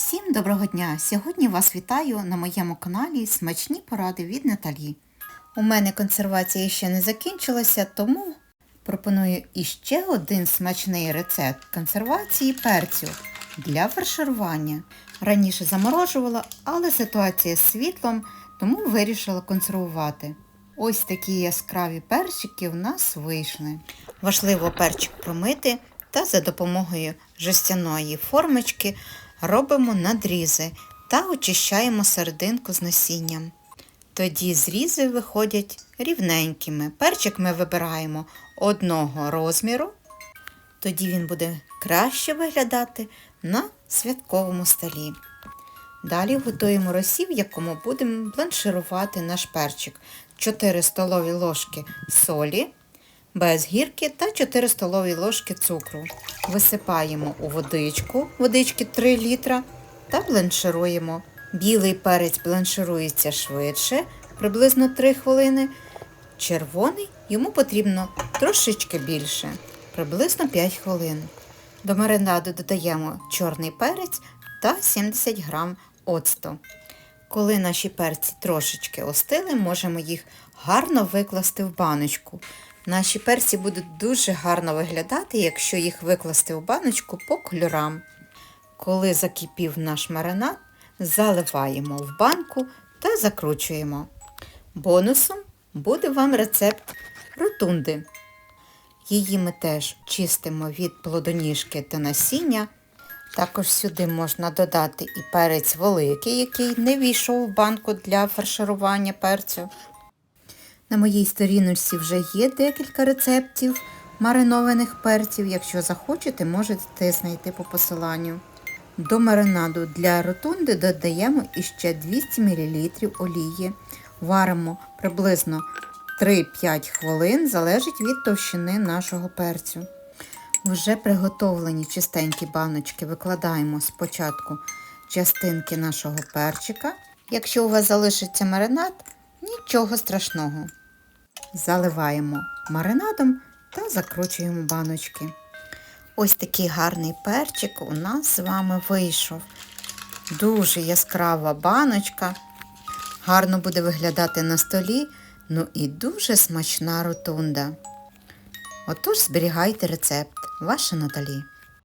Всім доброго дня! Сьогодні вас вітаю на моєму каналі Смачні поради від Наталі. У мене консервація ще не закінчилася, тому пропоную іще один смачний рецепт консервації перцю для фарширування. Раніше заморожувала, але ситуація з світлом, тому вирішила консервувати. Ось такі яскраві перчики у нас вийшли. Важливо перчик промити та за допомогою жестяної формочки робимо надрізи та очищаємо серединку з насінням. Тоді зрізи виходять рівненькими. Перчик ми вибираємо одного розміру, тоді він буде краще виглядати на святковому столі. Далі готуємо розсів, в якому будемо бланширувати наш перчик. 4 столові ложки солі без гірки та 4 столові ложки цукру. Висипаємо у водичку, водички 3 літра та бланшируємо. Білий перець бланширується швидше, приблизно 3 хвилини. Червоний йому потрібно трошечки більше, приблизно 5 хвилин. До маринаду додаємо чорний перець та 70 грам оцту. Коли наші перці трошечки остили, можемо їх гарно викласти в баночку. Наші перці будуть дуже гарно виглядати, якщо їх викласти в баночку по кольорам. Коли закипів наш маринад, заливаємо в банку та закручуємо. Бонусом буде вам рецепт ротунди. Її ми теж чистимо від плодоніжки та насіння. Також сюди можна додати і перець великий, який не війшов в банку для фарширування перцю. На моїй сторіночці вже є декілька рецептів маринованих перців. Якщо захочете, можете знайти по посиланню. До маринаду для ротунди додаємо іще 200 мл олії. Варимо приблизно 3-5 хвилин, залежить від товщини нашого перцю. Вже приготовлені чистенькі баночки викладаємо спочатку частинки нашого перчика. Якщо у вас залишиться маринад, нічого страшного. Заливаємо маринадом та закручуємо баночки. Ось такий гарний перчик у нас з вами вийшов. Дуже яскрава баночка. Гарно буде виглядати на столі, ну і дуже смачна ротунда. Отож зберігайте рецепт. Ваша Наталі.